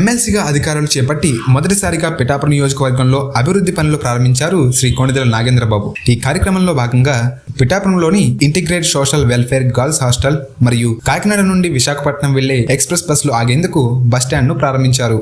ఎమ్మెల్సీగా అధికారులు చేపట్టి మొదటిసారిగా పిఠాపురం నియోజకవర్గంలో అభివృద్ధి పనులు ప్రారంభించారు శ్రీ కొణిదెల నాగేంద్రబాబు. ఈ కార్యక్రమంలో భాగంగా పిఠాపురంలోని integrate social welfare girls hostel మరియు కాకినాడ నుండి విశాఖపట్నం వెళ్ళే ఎక్స్ప్రెస్ బస్సులు ఆగేందుకు బస్టాండ్ను ప్రారంభించారు.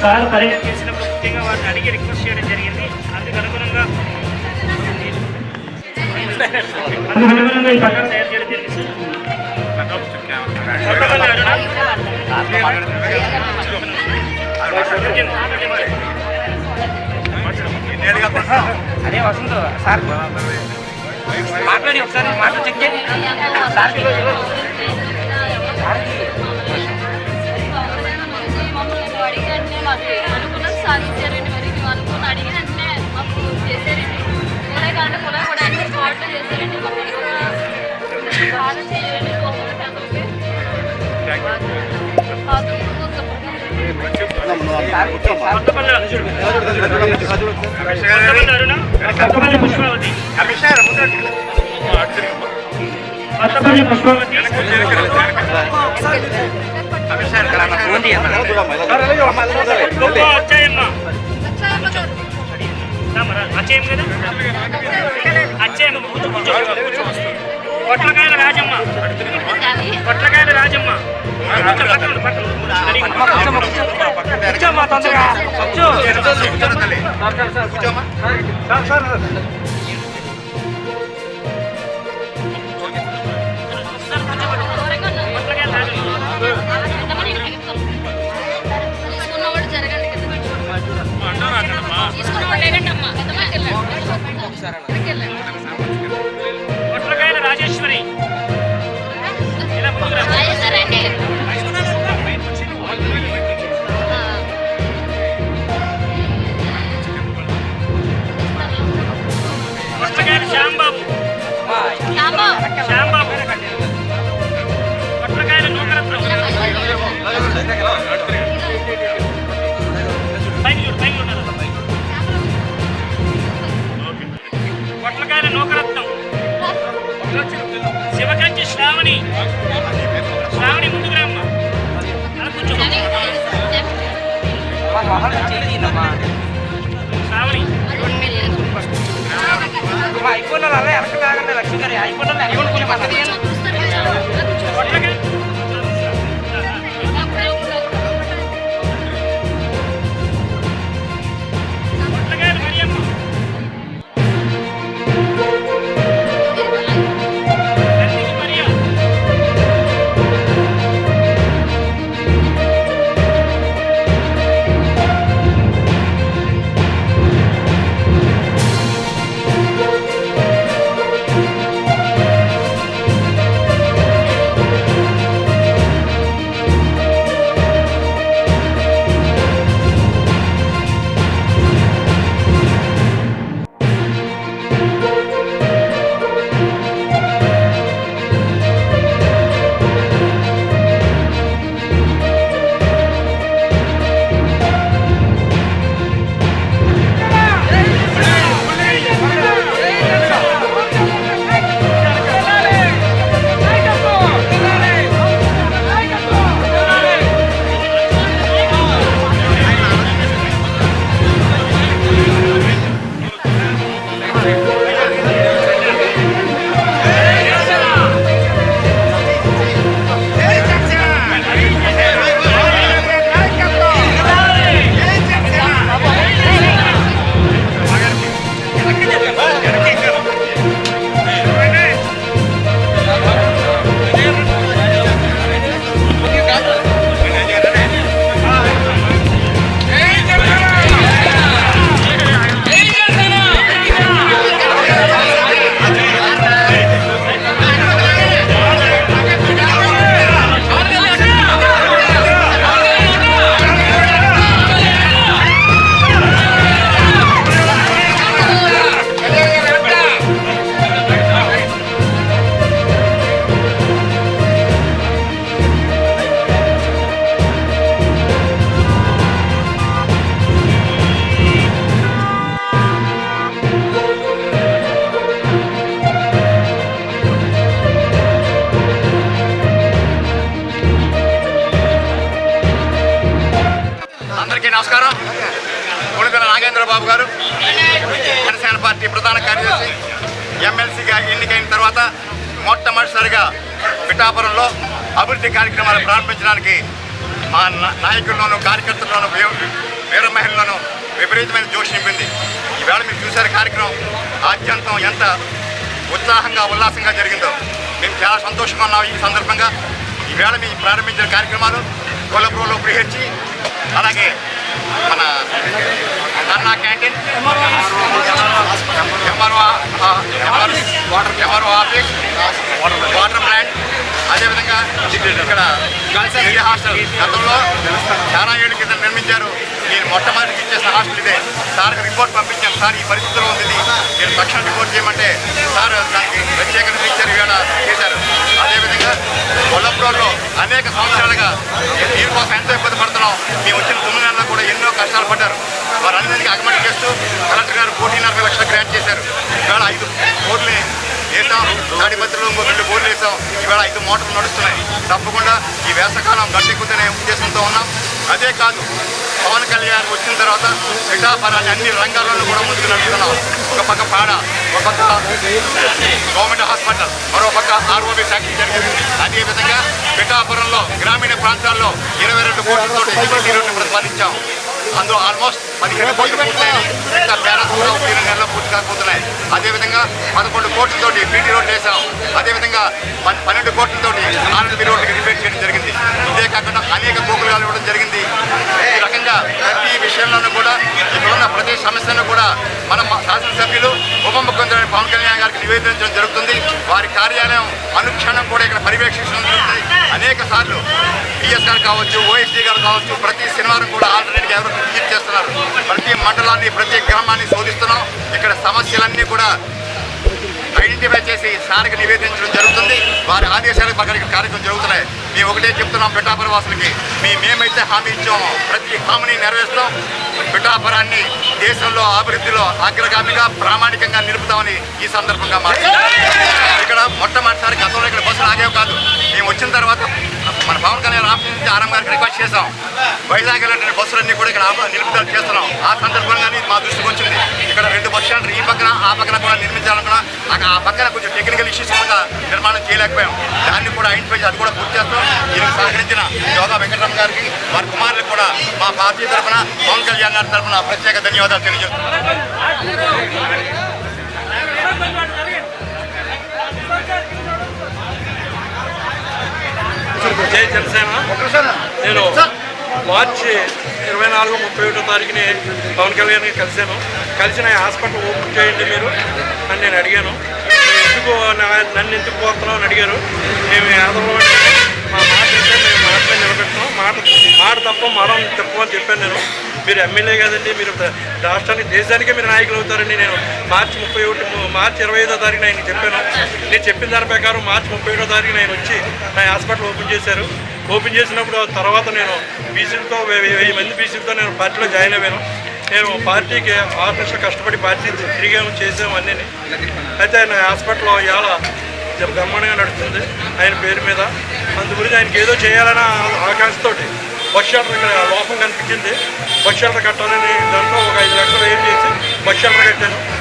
సార్ పర్యటన చేసినప్పుడు ముఖ్యంగా వారిని అడిగి రిక్వెస్ట్ చేయడం జరిగింది. అందుకు అనుగుణంగా. అదే వసంత్ సార్. మాట్లాడి ఒకసారి మాటలు చెక్ చేయండి. సార్ సాధించారండి మరి మేము అనుకున్న అడిగినట్టే మాకు చేశారండి కూడా కాకుండా కూడా కూడా అన్ని స్పాట్లో చేశారండి కూడా బాగా చేయాలండి పుష్పావతి పుష్పావతి పొట్లకాయల రాజమ్మ పొట్లకాయల రాజమ్మ. కూర్చోమ్మా. తొందరగా కూర్చో రాజేశ్వరి ఇలా ముందుకు మా మొహం చేయిందమ్మా శ్రావణి మా ఐఫోన్ అలా వెనక తాగండి లక్ష్మి చేసి ఎమ్మెల్సీగా ఎన్నికైన తర్వాత మొట్టమొదటిసారిగా పిఠాపురంలో అభివృద్ధి కార్యక్రమాలు ప్రారంభించడానికి మా నాయకుల్లోనూ కార్యకర్తల్లోనూ వీరమహిళలోనూ విపరీతమైన జోషి నింపింది. ఈవేళ మీరు చూసారు కార్యక్రమం ఆద్యంతం ఎంత ఉత్సాహంగా ఉల్లాసంగా జరిగిందో. మేము చాలా సంతోషంగా ఉన్నాం ఈ సందర్భంగా. ఈవేళ మీ ప్రారంభించిన కార్యక్రమాలు కొలపురంలో ప్రిహెచ్చి అలాగే మన Anna canteen. MRO MRO office water plant. అదేవిధంగా ఇక్కడ ఏరియా హాస్టల్ గతంలో చాలా ఏళ్ళ కింద నిర్మించారు. నేను మొట్టమొదటి ఇచ్చేసిన హాస్టల్ ఇదే. సార్కి రిపోర్ట్ పంపించాను సార్. ఈ పరిస్థితి అనేక సంవత్సరాలుగా నీరు కోసం ఎంతో ఇబ్బంది పడుతున్నాం. మేము వచ్చిన తొమ్మిది నెలల్లో కూడా ఎన్నో కష్టాలు పడ్డారు. వారందరికీ అగమటి చేస్తూ కలెక్టర్ గారు కోటి నలభై లక్షలు గ్రాంట్ చేశారు. ఇవాళ ఐదు కోట్లు వేసాం. తాడిపత్రిలో ఇంకో రెండు బోర్లు వేసాం. ఇవాళ ఐదు మోటార్లు నడుస్తున్నాయి. తప్పకుండా ఈ వేసవకాలం గట్టెక్కుతనే ఉద్దేశంతో ఉన్నాం. అదే కాదు పవన్ కళ్యాణ్ వచ్చిన తర్వాత పిఠాపరాన్ని అన్ని రంగాల్లోనూ కూడా ముందుకు నడుస్తున్నాం ఒక పక్క పాడ ఒక పక్క గవర్నమెంట్ హాస్పిటల్ మరో పక్క ఆర్ఓబి ఫ్యాక్టరీ జరిగింది. అదేవిధంగా పిఠాపురంలో గ్రామీణ ప్రాంతాల్లో ఇరవై రెండు కోట్లతో ఎటువంటి రోడ్డు ప్రతిపాదించాం. అందులో ఆల్మోస్ట్ పదిహేను కోట్లు పూర్తయినాయి ఇంకా బ్యాలెన్స్ కూడా ఒక ఇరవై పూర్తి కాకపోతున్నాయి. అదేవిధంగా పదకొండు కోట్లతోటి బీటీ రోడ్లు వేసాం అదేవిధంగా పన్- పన్నెండు కోట్లతోటి ఆనందీ రోడ్లకి రిపేర్ చేయడం జరిగింది. ఇదే కాకుండా అనేక గోకులాలు ఇవ్వడం జరిగింది. సమస్యను కూడా మన మా శాసనసభ్యులు ఉప ముఖ్యమంత్రి పవన్ కళ్యాణ్ గారికి నివేదించడం జరుగుతుంది. వారి కార్యాలయం అనుక్షణం కూడా ఇక్కడ పర్యవేక్షించడం జరుగుతుంది. అనేక సార్లు పిఎస్ గారు కావచ్చు ఓఎస్డీ గారు కావచ్చు ప్రతి శనివారం కూడా ఆల్టర్నేట్గా ఎవరు విజిట్ చేస్తున్నారు ప్రతి మండలాన్ని ప్రతి గ్రామాన్ని శోధిస్తున్నాం. ఇక్కడ సమస్యలన్నీ కూడా ఐడెంటిఫై చేసి సార్కి నివేదించడం జరుగుతుంది. వారి ఆదేశాల ప్రకారం కార్యక్రమం జరుగుతున్నాయి. మేము ఒకటే చెప్తున్నాం పిఠాపుర వాసులకి మీ మేమైతే హామీ ఇచ్చామో. ప్రతి హామీని నెరవేరుస్తాం. పిఠాపురాన్ని దేశంలో అభివృద్ధిలో అగ్రగామిగా ప్రామాణికంగా నిలుపుతామని ఈ సందర్భంగా మాట్లాడారు. ఇక్కడ మొట్టమొదటిసారి గతంలో ఇక్కడ బస్సులు ఆగేవి కాదు. మేము వచ్చిన తర్వాత మన పవన్ కళ్యాణ్ ఆఫీస్ నుంచి ఆరం గారికి రిక్వెస్ట్ చేసాం వైజాగ్ వెళ్ళిన బస్సులన్నీ కూడా ఇక్కడ నిలుపుదల చేస్తున్నాం. ఆ సందర్భంగానే మా దృష్టికి వచ్చింది. ఇక్కడ రెండు బస్ స్టాండ్లు ఈ పక్కన ఆ పక్కన కూడా నిర్మించాలనుకున్నా అక్కడ ఆ పక్కన కొంచెం టెక్నికల్ ఇష్యూస్ కూడా నిర్మాణం చేయలేకపోయాం. దాన్ని కూడా ఐడెంటిఫై అది కూడా పూర్తి చేస్తాం. దీనికి సహకరించిన యోగా వెంకటరామ్ గారికి వారి కుమారులకు కూడా మా పార్టీ తరఫున పవన్ కళ్యాణ్ గారి తరఫున ప్రత్యేక ధన్యవాదాలు తెలియజేస్తున్నాం. జై జనసేన. నేను మార్చి ఇరవై నాలుగు ముప్పై ఒకటో తారీఖుని పవన్ కళ్యాణ్ కలిశాను. కలిసి హాస్పిటల్ ఓపెన్ చేయండి మీరు అని నేను అడిగాను. ఎందుకు నన్ను ఎందుకు పోతున్నావు అని అడిగారు. మేము యాదవ్ మా మాట అయితే మాట నిలబెడతాం మాట మాట తప్ప మరం తప్పు చెప్పాను నేను. మీరు ఎమ్మెల్యే కదండి మీరు రాష్ట్రానికి దేశానికే మీరు నాయకులు అవుతారండి నేను మార్చి ముప్పై ఒకటి మార్చి ఇరవై ఐదో తారీఖున ఆయన చెప్పాను. నేను చెప్పిన దాని ప్రకారం మార్చి ముప్పై ఒకటో తారీఖున ఆయన వచ్చి నా హాస్పిటల్ ఓపెన్ చేశారు. ఓపెన్ చేసినప్పుడు తర్వాత నేను బీసీలతో వెయ్యి మంది బీసీలతో నేను పార్టీలో జాయిన్ అయ్యాను. నేను పార్టీకి ఆరు నిమిషాలు కష్టపడి పార్టీ తిరిగాము చేసాము అన్నీ అయితే నా హాస్పిటల్లో ఇవాళ బ్రహ్మాండంగా నడుస్తుంది ఆయన పేరు మీద. అందు గురించి ఆయనకి ఏదో చేయాలన్న ఆకాంక్షతోటి బస్ షెల్టర్ ఇక్కడ లోపం కనిపించింది. బస్ షెల్టర్ కట్టాలని దాంట్లో ఒక ఐదు లక్షలు ఏం చేసి బస్ షెల్టర్ కట్టాను.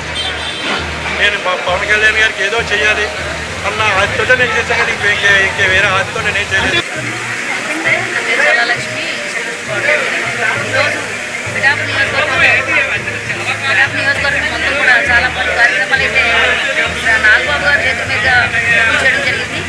నేను మా పవన్ కళ్యాణ్ గారికి ఏదో చేయాలి అన్న ఆశతో నేను చేశాను. కానీ ఇంకే ఇంకే- ఇంకే వేరే ఆశతో నేనేం చేయలేదు. లక్ష్మి ఈరోజు పిఠాపు నియోజకవర్గంలో పిఠాపు నియోజకవర్గం మొత్తం కూడా చాలా పలు కార్యక్రమాలు అయితే నాగబాబు గారి చేతుల మీద చేయడం జరిగింది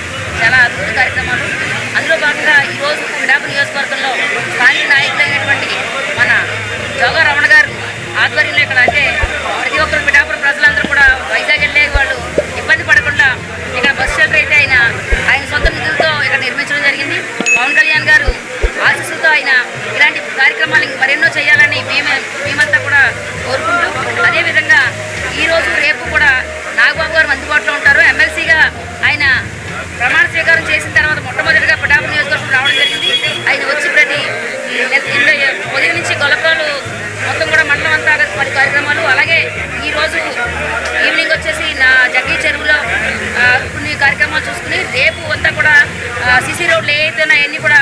రావడం జరిగింది. ఆయన వచ్చి ప్రతి ఉదయం నుంచి గొలకాలు మొత్తం కూడా మండలం అంతా పది కార్యక్రమాలు. అలాగే ఈ రోజు ఈవినింగ్ వచ్చేసి నా జగ్గి చెరువులో కొన్ని కార్యక్రమాలు చూసుకుని రేపు అంతా కూడా సిసి రోడ్లు ఏ అయితే కూడా